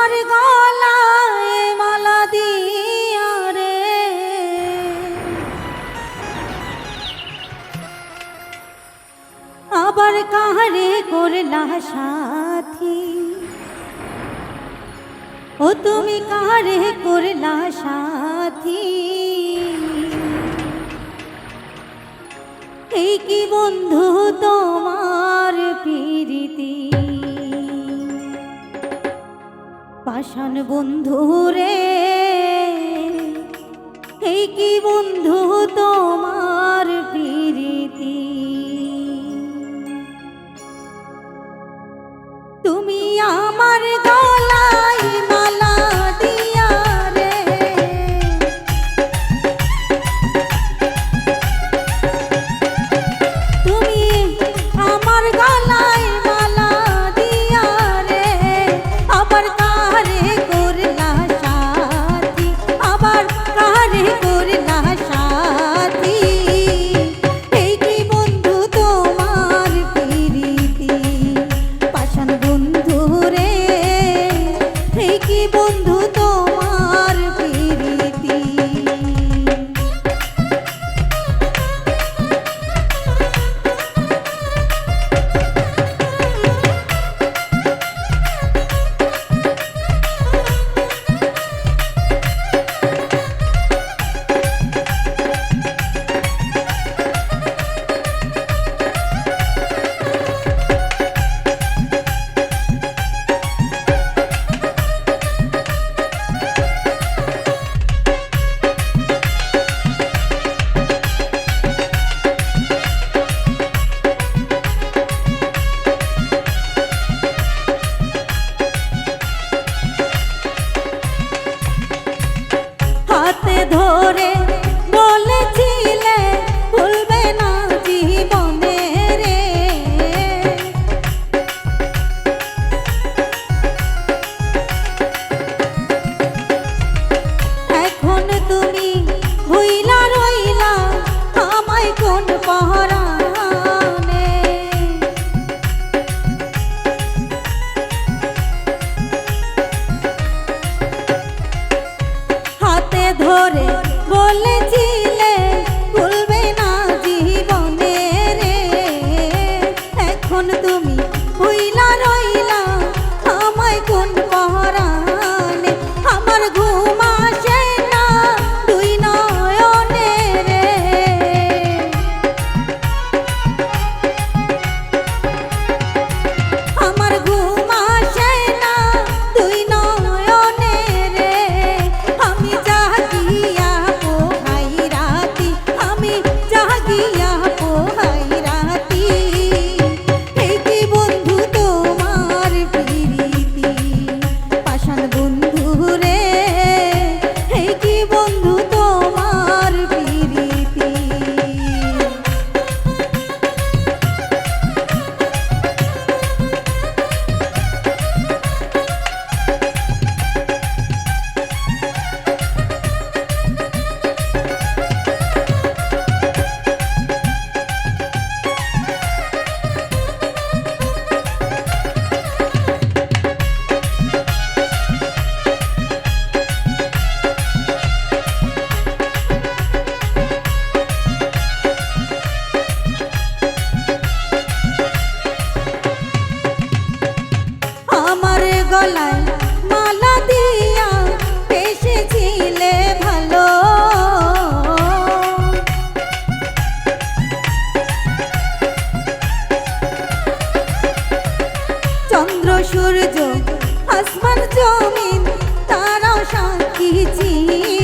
তোর গলায় মালা দিয়া রে। আবার কাহারে করলা সাথী? ও তুমি কাহারে করলা সাথী? এই কি বন্ধু তোমার প্রীতি? পাষাণ বন্ধু রে। এই কি বন্ধু তোমার প্রীতি? তুমি আ বলেছি চির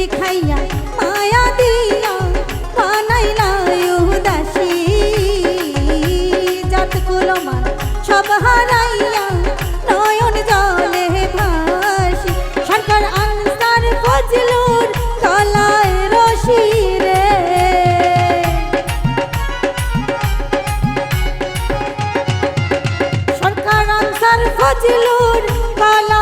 বেশি খাইয়া মায়া দিয়া বানাইলা উদাসী। জাত কুলমান সব হারাইয়া নয়ন জলে ভাসি। সরকার আনসার ফজলুর কলায় রশি রে। সরকার আনসার ফজলুর কলা